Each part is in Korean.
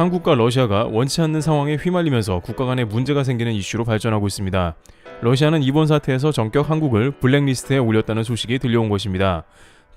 한국과 러시아가 원치 않는 상황에 휘말리면서 국가 간에 문제가 생기는 이슈로 발전하고 있습니다. 러시아는 이번 사태에서 전격 한국을 블랙리스트에 올렸다는 소식이 들려온 것입니다.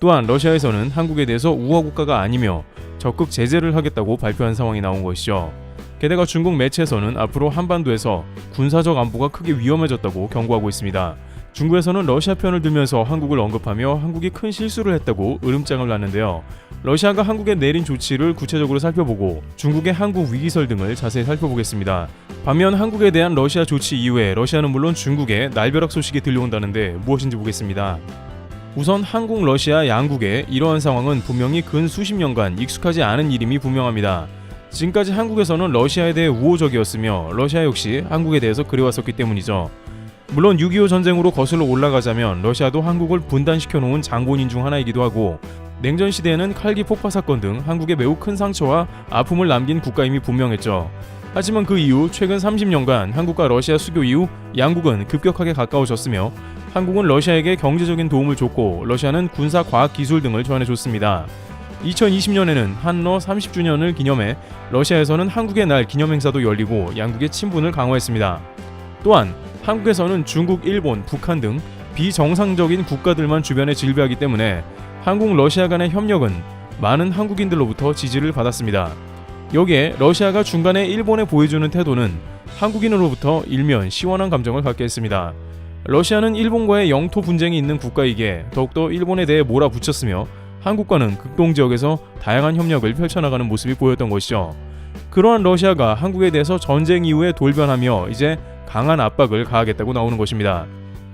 또한 러시아에서는 한국에 대해서 우호 국가가 아니며 적극 제재를 하겠다고 발표한 상황이 나온 것이죠. 게다가 중국 매체에서는 앞으로 한반도에서 군사적 안보가 크게 위험해졌다고 경고하고 있습니다. 중국에서는 러시아 편을 들면서 한국을 언급하며 한국이 큰 실수를 했다고 으름장을 놨는데요. 러시아가 한국에 내린 조치를 구체적으로 살펴보고 중국의 한국 위기설 등을 자세히 살펴보겠습니다. 반면 한국에 대한 러시아 조치 이후에 러시아는 물론 중국에 날벼락 소식이 들려온다는데 무엇인지 보겠습니다. 우선 한국, 러시아 양국의 이러한 상황은 분명히 근 수십 년간 익숙하지 않은 일임이 분명합니다. 지금까지 한국에서는 러시아에 대해 우호적이었으며 러시아 역시 한국에 대해서 그래왔었기 때문이죠. 물론 6.25 전쟁으로 거슬러 올라가자면 러시아도 한국을 분단시켜 놓은 장본인 중 하나이기도 하고 냉전 시대에는 칼기 폭파 사건 등 한국에 매우 큰 상처와 아픔을 남긴 국가임이 분명했죠. 하지만 그 이후 최근 30년간 한국과 러시아 수교 이후 양국은 급격하게 가까워졌으며 한국은 러시아에게 경제적인 도움을 줬고 러시아는 군사 과학 기술 등을 전해줬습니다. 2020년에는 한러 30주년을 기념해 러시아에서는 한국의 날 기념 행사도 열리고 양국의 친분을 강화했습니다. 또한 한국에서는 중국, 일본, 북한 등 비정상적인 국가들만 주변에 질비하기 때문에 한국 러시아 간의 협력은 많은 한국인들로부터 지지를 받았습니다. 여기에 러시아가 중간에 일본에 보여주는 태도는 한국인으로부터 일면 시원한 감정을 갖게 했습니다. 러시아는 일본과의 영토 분쟁이 있는 국가이기에 더욱더 일본에 대해 몰아붙였으며 한국과는 극동 지역에서 다양한 협력을 펼쳐나가는 모습이 보였던 것이죠. 그러한 러시아가 한국에 대해서 전쟁 이후에 돌변하며 이제 강한 압박을 가하겠다고 나오는 것입니다.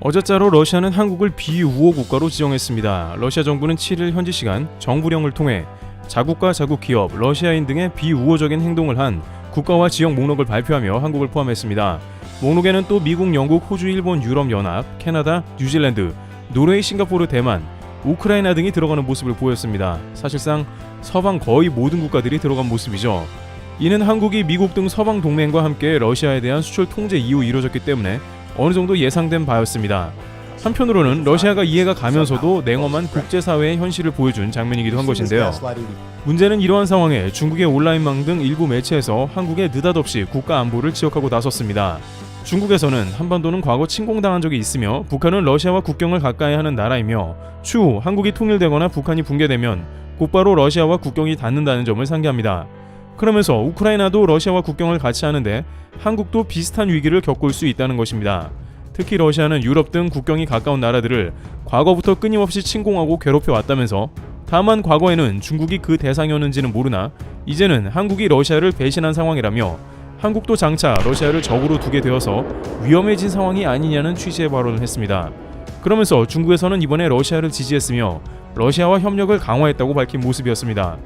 어제자로 러시아는 한국을 비우호 국가로 지정했습니다. 러시아 정부는 7일 현지 시간 정부령을 통해 자국과 자국 기업, 러시아인 등의 비우호적인 행동을 한 국가와 지역 목록을 발표하며 한국을 포함했습니다. 목록에는 또 미국, 영국, 호주, 일본, 유럽 연합, 캐나다, 뉴질랜드, 노르웨이, 싱가포르, 대만, 우크라이나 등이 들어가는 모습을 보였습니다. 사실상 서방 거의 모든 국가들이 들어간 모습이죠. 이는 한국이 미국 등 서방 동맹과 함께 러시아에 대한 수출 통제 이후 이루어졌기 때문에 어느 정도 예상된 바였습니다. 한편으로는 러시아가 이해가 가면서도 냉엄한 국제사회의 현실을 보여준 장면이기도 한 것인데요. 문제는 이러한 상황에 중국의 온라인망 등 일부 매체에서 한국의 느닷없이 국가 안보를 지적하고 나섰습니다. 중국에서는 한반도는 과거 침공당한 적이 있으며 북한은 러시아와 국경을 가까이 하는 나라이며 추후 한국이 통일되거나 북한이 붕괴되면 곧바로 러시아와 국경이 닿는다는 점을 상기합니다. 그러면서 우크라이나도 러시아와 국경을 같이 하는데 한국도 비슷한 위기를 겪을 수 있다는 것입니다. 특히 러시아는 유럽 등 국경이 가까운 나라들을 과거부터 끊임없이 침공하고 괴롭혀 왔다면서 다만 과거에는 중국이 그 대상이었는지는 모르나 이제는 한국이 러시아를 배신한 상황이라며 한국도 장차 러시아를 적으로 두게 되어서 위험해진 상황이 아니냐는 취지의 발언을 했습니다. 그러면서 중국에서는 이번에 러시아를 지지했으며 러시아와 협력을 강화했다고 밝힌 모습이었습니다.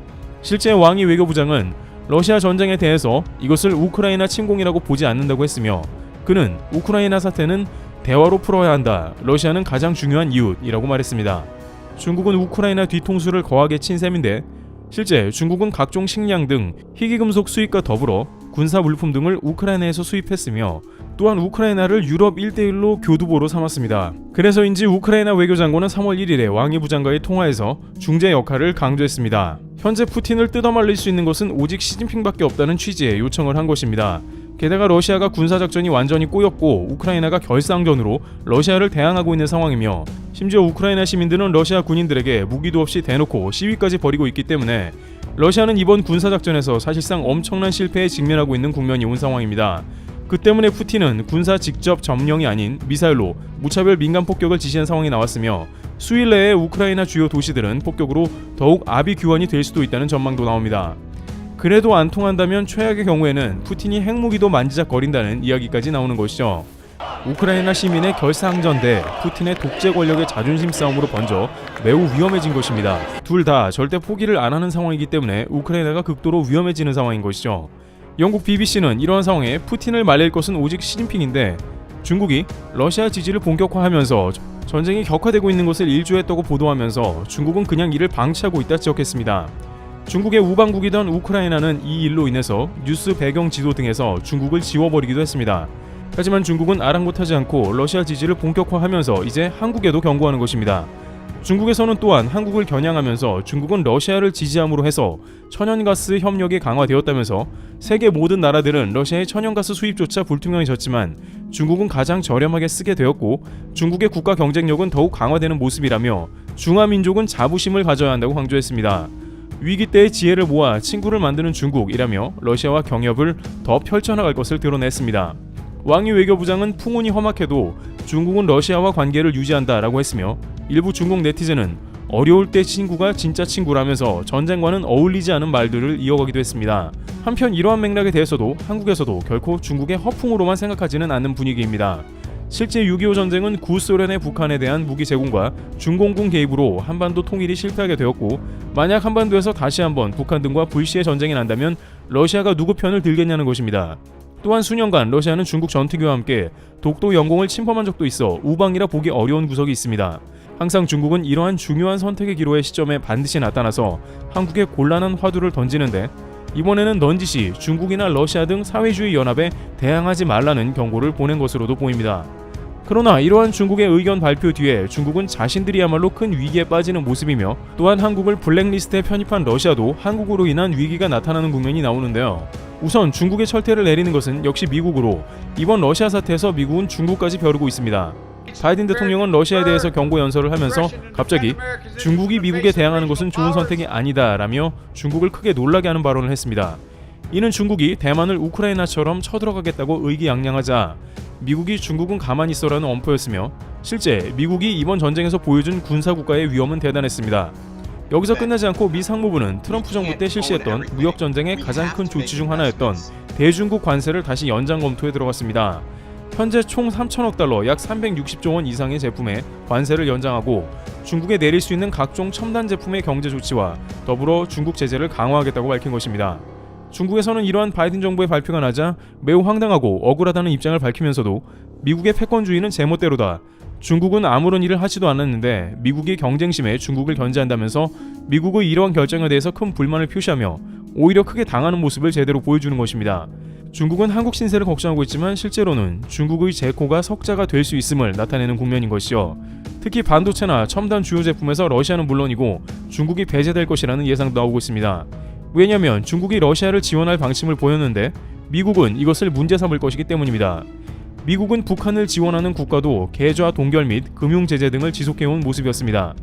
실제 왕이 외교부장은 러시아 전쟁에 대해서 이것을 우크라이나 침공이라고 보지 않는다고 했으며 그는 우크라이나 사태는 대화로 풀어야 한다. 러시아는 가장 중요한 이웃이라고 말했습니다. 중국은 우크라이나 뒤통수를 거하게 친 셈인데 실제 중국은 각종 식량 등 희귀금속 수입과 더불어 군사 물품 등을 우크라이나에서 수입했으며 또한 우크라이나를 유럽 1대1로 교두보로 삼았습니다. 그래서인지 우크라이나 외교장관은 3월 1일에 왕이 부장과의 통화에서 중재 역할을 강조했습니다. 현재 푸틴을 뜯어말릴 수 있는 것은 오직 시진핑밖에 없다는 취지의 요청을 한 것입니다. 게다가 러시아가 군사작전이 완전히 꼬였고 우크라이나가 결상전으로 러시아를 대항하고 있는 상황이며 심지어 우크라이나 시민들은 러시아 군인들에게 무기도 없이 대놓고 시위까지 벌이고 있기 때문에 러시아는 이번 군사작전에서 사실상 엄청난 실패에 직면하고 있는 국면이 온 상황입니다. 그 때문에 푸틴은 군사 직접 점령이 아닌 미사일로 무차별 민간 폭격을 지시한 상황이 나왔으며 수일 내에 우크라이나 주요 도시들은 폭격으로 더욱 아비규환이 될 수도 있다는 전망도 나옵니다. 그래도 안 통한다면 최악의 경우에는 푸틴이 핵무기도 만지작거린다는 이야기까지 나오는 것이죠. 우크라이나 시민의 결사항전 대 푸틴의 독재 권력의 자존심 싸움으로 번져 매우 위험해진 것입니다. 둘 다 절대 포기를 안 하는 상황이기 때문에 우크라이나가 극도로 위험해지는 상황인 것이죠. 영국 BBC는 이러한 상황에 푸틴을 말릴 것은 오직 시진핑인데 중국이 러시아 지지를 본격화하면서 전쟁이 격화되고 있는 것을 일조했다고 보도하면서 중국은 그냥 이를 방치하고 있다 지적했습니다. 중국의 우방국이던 우크라이나는 이 일로 인해서 뉴스 배경 지도 등에서 중국을 지워버리기도 했습니다. 하지만 중국은 아랑곳하지 않고 러시아 지지를 본격화하면서 이제 한국에도 경고하는 것입니다. 중국에서는 또한 한국을 겨냥하면서 중국은 러시아를 지지함으로 해서 천연가스 협력이 강화되었다면서 세계 모든 나라들은 러시아의 천연가스 수입조차 불투명해졌지만 중국은 가장 저렴하게 쓰게 되었고 중국의 국가 경쟁력은 더욱 강화되는 모습이라며 중화민족은 자부심을 가져야 한다고 강조했습니다. 위기 때의 지혜를 모아 친구를 만드는 중국이라며 러시아와 경협을 더 펼쳐나갈 것을 드러냈습니다. 왕이 외교부장은 풍운이 험악해도 중국은 러시아와 관계를 유지한다라고 했으며 일부 중국 네티즌은 어려울 때 친구가 진짜 친구라면서 전쟁과는 어울리지 않은 말들을 이어가기도 했습니다. 한편 이러한 맥락에 대해서도 한국에서도 결코 중국의 허풍으로만 생각하지는 않는 분위기입니다. 실제 6.25 전쟁은 구소련의 북한에 대한 무기 제공과 중공군 개입으로 한반도 통일이 실패하게 되었고 만약 한반도에서 다시 한번 북한 등과 불시의 전쟁이 난다면 러시아가 누구 편을 들겠냐는 것입니다. 또한 수년간 러시아는 중국 전투기와 함께 독도 영공을 침범한 적도 있어 우방이라 보기 어려운 구석이 있습니다. 항상 중국은 이러한 중요한 선택의 기로의 시점에 반드시 나타나서 한국에 곤란한 화두를 던지는데 이번에는 넌지시 중국이나 러시아 등 사회주의 연합에 대항하지 말라는 경고를 보낸 것으로도 보입니다. 그러나 이러한 중국의 의견 발표 뒤에 중국은 자신들이야말로 큰 위기에 빠지는 모습이며 또한 한국을 블랙리스트에 편입한 러시아도 한국으로 인한 위기가 나타나는 국면이 나오는데요. 우선 중국의 철퇴를 내리는 것은 역시 미국으로 이번 러시아 사태에서 미국은 중국까지 벼르고 있습니다. 바이든 대통령은 러시아에 대해서 경고 연설을 하면서 갑자기 중국이 미국에 대항하는 것은 좋은 선택이 아니다라며 중국을 크게 놀라게 하는 발언을 했습니다. 이는 중국이 대만을 우크라이나처럼 쳐들어가겠다고 의기양양하자 미국이 중국은 가만히 있어라는 엄포였으며 실제 미국이 이번 전쟁에서 보여준 군사국가의 위험은 대단했습니다. 여기서 끝나지 않고 미 상무부는 트럼프 정부 때 실시했던 무역 전쟁의 가장 큰 조치 중 하나였던 대중국 관세를 다시 연장 검토에 들어갔습니다. 현재 총 3천억 달러 약 360조 원 이상의 제품에 관세를 연장하고 중국에 내릴 수 있는 각종 첨단 제품의 경제 조치와 더불어 중국 제재를 강화하겠다고 밝힌 것입니다. 중국에서는 이러한 바이든 정부의 발표가 나자 매우 황당하고 억울하다는 입장을 밝히면서도 미국의 패권주의는 제멋대로다. 중국은 아무런 일을 하지도 않았는데 미국이 경쟁심에 중국을 견제한다면서 미국의 이러한 결정에 대해서 큰 불만을 표시하며 오히려 크게 당하는 모습을 제대로 보여주는 것입니다. 중국은 한국 신세를 걱정하고 있지만 실제로는 중국의 재코가 석자가 될 수 있음을 나타내는 국면인 것이요. 특히 반도체나 첨단 주요 제품에서 러시아는 물론이고 중국이 배제될 것이라는 예상도 나오고 있습니다. 왜냐하면 중국이 러시아를 지원할 방침을 보였는데 미국은 이것을 문제 삼을 것이기 때문입니다. 미국은 북한을 지원하는 국가도 계좌 동결 및 금융 제재 등을 지속해온 모습이었습니다.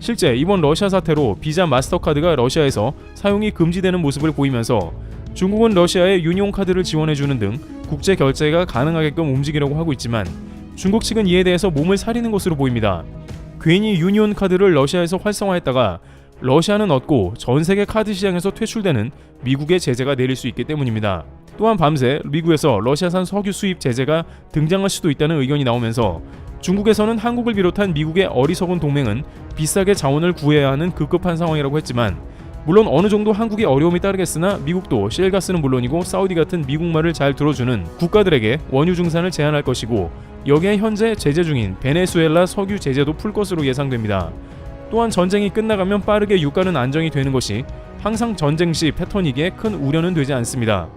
실제 이번 러시아 사태로 비자 마스터카드가 러시아에서 사용이 금지되는 모습을 보이면서 중국은 러시아에 유니온 카드를 지원해주는 등 국제 결제가 가능하게끔 움직이려고 하고 있지만 중국 측은 이에 대해서 몸을 사리는 것으로 보입니다. 괜히 유니온 카드를 러시아에서 활성화했다가 러시아는 얻고 전 세계 카드 시장에서 퇴출되는 미국의 제재가 내릴 수 있기 때문입니다. 또한 밤새 미국에서 러시아산 석유 수입 제재가 등장할 수도 있다는 의견이 나오면서 중국에서는 한국을 비롯한 미국의 어리석은 동맹은 비싸게 자원을 구해야 하는 급급한 상황이라고 했지만 물론 어느 정도 한국의 어려움이 따르겠으나 미국도 실가스는 물론이고 사우디 같은 미국 말을 잘 들어주는 국가들에게 원유 증산을 제한할 것이고 여기에 현재 제재 중인 베네수엘라 석유 제재도 풀 것으로 예상됩니다. 또한 전쟁이 끝나가면 빠르게 유가는 안정이 되는 것이 항상 전쟁 시 패턴이기에 큰 우려는 되지 않습니다.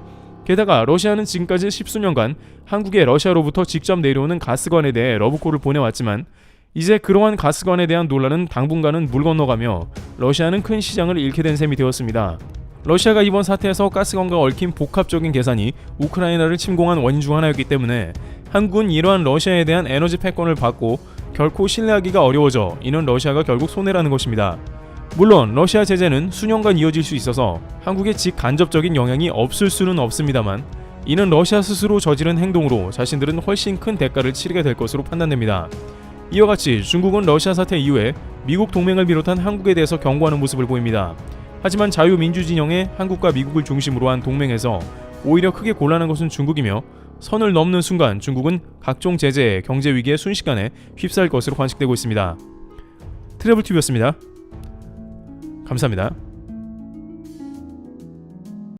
게다가 러시아는 지금까지 십수년간 한국에 러시아로부터 직접 내려오는 가스관에 대해 러브콜을 보내왔지만 이제 그러한 가스관에 대한 논란은 당분간은 물 건너가며 러시아는 큰 시장을 잃게 된 셈이 되었습니다. 러시아가 이번 사태에서 가스관과 얽힌 복합적인 계산이 우크라이나를 침공한 원인 중 하나였기 때문에 한국은 이러한 러시아에 대한 에너지 패권을 받고 결코 신뢰하기가 어려워져 이는 러시아가 결국 손해라는 것입니다. 물론 러시아 제재는 수년간 이어질 수 있어서 한국에 직간접적인 영향이 없을 수는 없습니다만 이는 러시아 스스로 저지른 행동으로 자신들은 훨씬 큰 대가를 치르게 될 것으로 판단됩니다. 이와 같이 중국은 러시아 사태 이후에 미국 동맹을 비롯한 한국에 대해서 경고하는 모습을 보입니다. 하지만 자유민주 진영의 한국과 미국을 중심으로 한 동맹에서 오히려 크게 곤란한 것은 중국이며 선을 넘는 순간 중국은 각종 제재, 경제 위기에 순식간에 휩싸일 것으로 관측되고 있습니다. 트래블 튜브였습니다. 감사합니다.